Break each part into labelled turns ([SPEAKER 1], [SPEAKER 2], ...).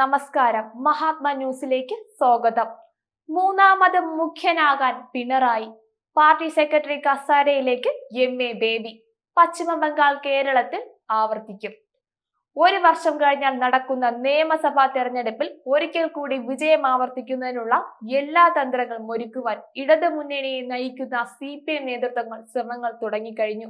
[SPEAKER 1] നമസ്കാരം. മഹാത്മാ ന്യൂസിലേക്ക് സ്വാഗതം. മൂന്നാമത് മുഖ്യനാകാൻ പിണറായി. പാർട്ടി സെക്രട്ടറി കസാരയിലേക്ക് എം. എ. ബേബി. പശ്ചിമ ബംഗാൾ കേരളത്തിൽ ആവർത്തിക്കും. ഒരു വർഷം കഴിഞ്ഞാൽ നടക്കുന്ന നിയമസഭാ തെരഞ്ഞെടുപ്പിൽ ഒരിക്കൽ കൂടി വിജയം ആവർത്തിക്കുന്നതിനുള്ള എല്ലാ തന്ത്രങ്ങളും ഒരുക്കുവാൻ ഇടതു മുന്നണിയെ നയിക്കുന്ന സി പി എം നേതൃത്വങ്ങൾ ശ്രമങ്ങൾ തുടങ്ങിക്കഴിഞ്ഞു.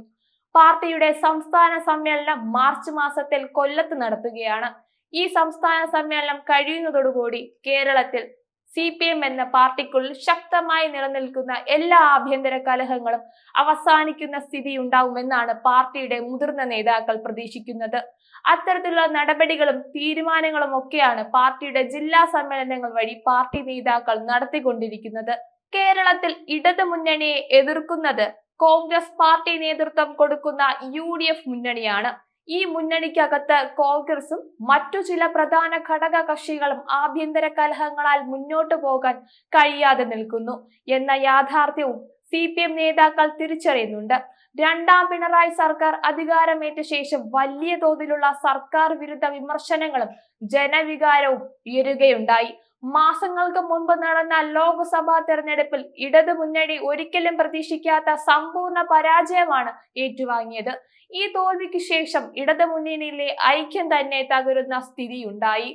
[SPEAKER 1] പാർട്ടിയുടെ സംസ്ഥാന സമ്മേളനം മാർച്ച് മാസത്തിൽ കൊല്ലത്ത് നടത്തുകയാണ്. ഈ സംസ്ഥാന സമ്മേളനം കഴിയുന്നതോടുകൂടി കേരളത്തിൽ സി പി എം എന്ന പാർട്ടിക്കുള്ളിൽ ശക്തമായി നിലനിൽക്കുന്ന എല്ലാ ആഭ്യന്തര കലഹങ്ങളും അവസാനിക്കുന്ന സ്ഥിതി ഉണ്ടാവുമെന്നാണ് പാർട്ടിയുടെ മുതിർന്ന നേതാക്കൾ പ്രതീക്ഷിക്കുന്നത്. അത്തരത്തിലുള്ള നടപടികളും തീരുമാനങ്ങളും ഒക്കെയാണ് പാർട്ടിയുടെ ജില്ലാ സമ്മേളനങ്ങൾ വഴി പാർട്ടി നേതാക്കൾ നടത്തിക്കൊണ്ടിരിക്കുന്നത്. കേരളത്തിൽ ഇടതു മുന്നണിയെ എതിർക്കുന്നത് കോൺഗ്രസ് പാർട്ടി നേതൃത്വം കൊടുക്കുന്ന യു മുന്നണിയാണ്. ഈ മുന്നണിക്കകത്ത് കോൺഗ്രസും മറ്റു ചില പ്രധാന ഘടക കക്ഷികളും ആഭ്യന്തര കലഹങ്ങളാൽ മുന്നോട്ടു പോകാൻ കഴിയാതെ നിൽക്കുന്നു എന്ന യാഥാർത്ഥ്യവും സി പി എം നേതാക്കൾ തിരിച്ചറിയുന്നുണ്ട്. രണ്ടാം പിണറായി സർക്കാർ അധികാരമേറ്റ ശേഷം വലിയ തോതിലുള്ള സർക്കാർ വിരുദ്ധ വിമർശനങ്ങളും ജനവികാരവും ഉയരുകയുണ്ടായി. മാസങ്ങൾക്ക് മുൻപ് നടന്ന ലോക്സഭാ തെരഞ്ഞെടുപ്പിൽ ഇടത് മുന്നണി ഒരിക്കലും പ്രതീക്ഷിക്കാത്ത സമ്പൂർണ പരാജയമാണ് ഏറ്റുവാങ്ങിയത്. ഈ തോൽവിക്ക് ശേഷം ഇടത് മുന്നണിയിലെ ഐക്യം തന്നെ തകരുന്ന സ്ഥിതിയുണ്ടായി.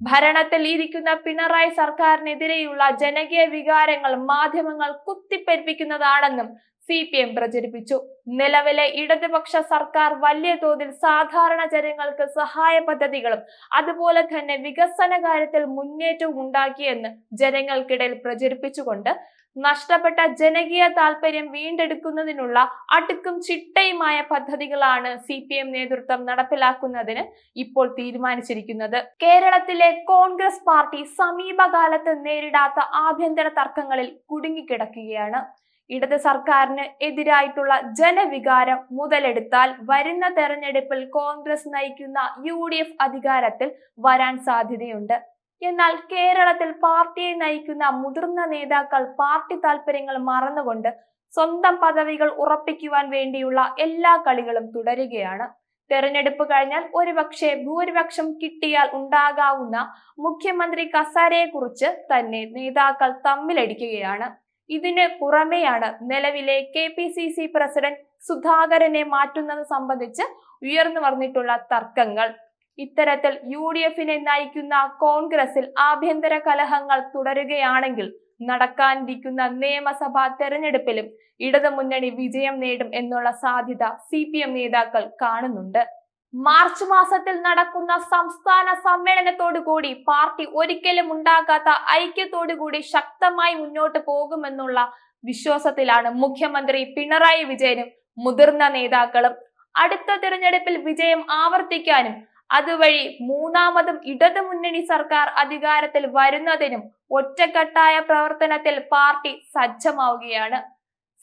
[SPEAKER 1] ഭരണത്തിൽ ഇരിക്കുന്ന പിണറായി സർക്കാരിനെതിരെയുള്ള ജനകീയ വികാരങ്ങൾ മാധ്യമങ്ങൾ കുത്തിപ്പെരുപ്പിക്കുന്നതാണെന്നും സി പി എം പ്രചരിപ്പിച്ചു. നിലവിലെ ഇടതുപക്ഷ സർക്കാർ വലിയ തോതിൽ സാധാരണ ജനങ്ങൾക്ക് സഹായ പദ്ധതികളും അതുപോലെ തന്നെ വികസന കാര്യത്തിൽ മുന്നേറ്റവും ഉണ്ടാക്കിയെന്ന് ജനങ്ങൾക്കിടയിൽ പ്രചരിപ്പിച്ചുകൊണ്ട് നഷ്ടപ്പെട്ട ജനകീയ താല്പര്യം വീണ്ടെടുക്കുന്നതിനുള്ള അടുക്കും ചിട്ടയുമായ പദ്ധതികളാണ് സി പി എം നേതൃത്വം നടപ്പിലാക്കുന്നതിന് ഇപ്പോൾ തീരുമാനിച്ചിരിക്കുന്നത്. കേരളത്തിലെ കോൺഗ്രസ് പാർട്ടി സമീപകാലത്ത് നേരിടാത്ത ആഭ്യന്തര തർക്കങ്ങളിൽ കുടുങ്ങിക്കിടക്കുകയാണ്. ഇടത് സർക്കാരിന് എതിരായിട്ടുള്ള ജനവികാരം മുതലെടുത്താൽ വരുന്ന തെരഞ്ഞെടുപ്പിൽ കോൺഗ്രസ് നയിക്കുന്ന യു അധികാരത്തിൽ വരാൻ സാധ്യതയുണ്ട്. എന്നാൽ കേരളത്തിൽ പാർട്ടിയെ നയിക്കുന്ന മുതിർന്ന നേതാക്കൾ പാർട്ടി താൽപര്യങ്ങൾ മറന്നുകൊണ്ട് സ്വന്തം പദവികൾ ഉറപ്പിക്കുവാൻ വേണ്ടിയുള്ള എല്ലാ കളികളും തുടരുകയാണ്. തെരഞ്ഞെടുപ്പ് കഴിഞ്ഞാൽ ഒരുപക്ഷെ ഭൂരിപക്ഷം കിട്ടിയാൽ ഉണ്ടാകാവുന്ന മുഖ്യമന്ത്രി കസാരയെക്കുറിച്ച് തന്നെ നേതാക്കൾ തമ്മിലടിക്കുകയാണ്. ഇതിന് പുറമെയാണ് നിലവിലെ K P C C president സുധാകരനെ മാറ്റുന്നത് സംബന്ധിച്ച് ഉയർന്നു വന്നിട്ടുള്ള തർക്കങ്ങൾ. ഇത്തരത്തിൽ യു ഡി എഫിനെ നയിക്കുന്ന കോൺഗ്രസിൽ ആഭ്യന്തര കലഹങ്ങൾ തുടരുകയാണെങ്കിൽ നടക്കാനിരിക്കുന്ന നിയമസഭാ തെരഞ്ഞെടുപ്പിലും ഇടതുമുന്നണി വിജയം നേടും എന്നുള്ള സാധ്യത സി നേതാക്കൾ കാണുന്നുണ്ട്. മാർച്ച് മാസത്തിൽ നടക്കുന്ന സംസ്ഥാന സമ്മേളനത്തോടു കൂടി പാർട്ടി ഒരിക്കലും ഉണ്ടാകാത്ത ഐക്യത്തോടു കൂടി ശക്തമായി മുന്നോട്ട് പോകുമെന്നുള്ള വിശ്വാസത്തിലാണ് മുഖ്യമന്ത്രി പിണറായി വിജയനും മുതിർന്ന നേതാക്കളും. അടുത്ത തിരഞ്ഞെടുപ്പിൽ വിജയം ആവർത്തിക്കാനും അതുവഴി മൂന്നാമതും ഇടതു മുന്നണി സർക്കാർ അധികാരത്തിൽ വരുന്നതിനും ഒറ്റക്കെട്ടായ പ്രവർത്തനത്തിൽ പാർട്ടി സജ്ജമാവുകയാണ്.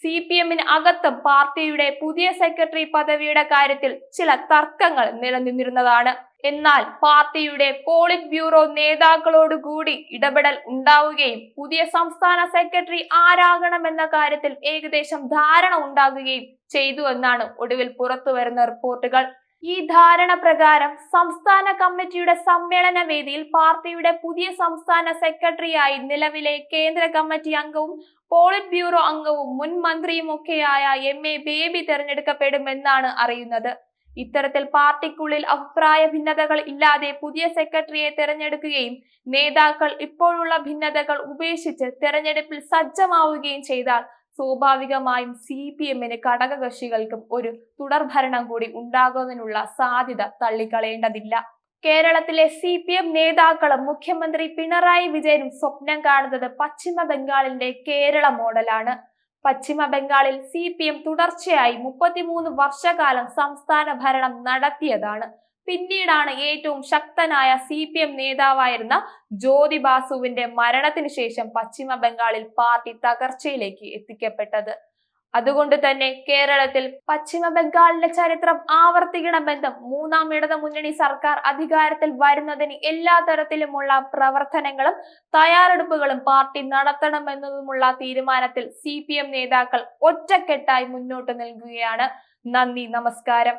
[SPEAKER 1] സി പി എമ്മിന് അകത്തും പാർട്ടിയുടെ പുതിയ സെക്രട്ടറി പദവിയുടെ കാര്യത്തിൽ ചില തർക്കങ്ങൾ നിലനിന്നിരുന്നതാണ്. എന്നാൽ പാർട്ടിയുടെ പോളിറ്റ് ബ്യൂറോ നേതാക്കളോടുകൂടി ഇടപെടൽ ഉണ്ടാവുകയും പുതിയ സംസ്ഥാന സെക്രട്ടറി ആരാകണമെന്ന കാര്യത്തിൽ ഏകദേശം ധാരണ ഉണ്ടാകുകയും ചെയ്തു എന്നാണ് ഒടുവിൽ പുറത്തുവരുന്ന റിപ്പോർട്ടുകൾ. ഈ ധാരണ പ്രകാരം സംസ്ഥാന കമ്മിറ്റിയുടെ സമ്മേളന വേദിയിൽ പാർട്ടിയുടെ പുതിയ സംസ്ഥാന സെക്രട്ടറിയായി നിലവിലെ കേന്ദ്ര കമ്മിറ്റി അംഗവും പോളിറ്റ് ബ്യൂറോ അംഗവും മുൻ മന്ത്രിയും ഒക്കെയായ എം എ ബേബി തെരഞ്ഞെടുക്കപ്പെടുമെന്നാണ് അറിയുന്നത്. ഇത്തരത്തിൽ പാർട്ടിക്കുള്ളിൽ അഭിപ്രായ ഭിന്നതകൾ ഇല്ലാതെ പുതിയ സെക്രട്ടറിയെ തെരഞ്ഞെടുക്കുകയും നേതാക്കൾ ഇപ്പോഴുള്ള ഭിന്നതകൾ ഉപേക്ഷിച്ച് തെരഞ്ഞെടുപ്പിൽ സജ്ജമാവുകയും ചെയ്താൽ സ്വാഭാവികമായും സി പി എമ്മിന് ഘടകകക്ഷികൾക്കും ഒരു തുടർഭരണം കൂടി ഉണ്ടാകുന്നതിനുള്ള സാധ്യത തള്ളിക്കളയേണ്ടതില്ല. കേരളത്തിലെ സി പി എം നേതാക്കളും മുഖ്യമന്ത്രി പിണറായി വിജയനും സ്വപ്നം കാണുന്നത് പശ്ചിമ ബംഗാളിന്റെ കേരള മോഡലാണ്. പശ്ചിമ ബംഗാളിൽ സി പി എം തുടർച്ചയായി മുപ്പത്തിമൂന്ന് വർഷകാലം സംസ്ഥാന ഭരണം നടത്തിയതാണ്. പിന്നീടാണ് ഏറ്റവും ശക്തനായ സി പി എം നേതാവായിരുന്ന ജ്യോതി ബാസുവിന്റെ മരണത്തിന് ശേഷം പശ്ചിമ ബംഗാളിൽ പാർട്ടി തകർച്ചയിലേക്ക് എത്തിക്കപ്പെട്ടത്. അതുകൊണ്ട് തന്നെ കേരളത്തിൽ പശ്ചിമ ബംഗാളിലെ ചരിത്രം ആവർത്തിക്കണമെന്നും മൂന്നാം ഇടത് മുന്നണി സർക്കാർ അധികാരത്തിൽ വരുന്നതിന് എല്ലാ തരത്തിലുമുള്ള പ്രവർത്തനങ്ങളും തയ്യാറെടുപ്പുകളും പാർട്ടി നടത്തണമെന്നതുമുള്ള തീരുമാനത്തിൽ സി നേതാക്കൾ ഒറ്റക്കെട്ടായി മുന്നോട്ട് നൽകുകയാണ്. നന്ദി നമസ്കാരം.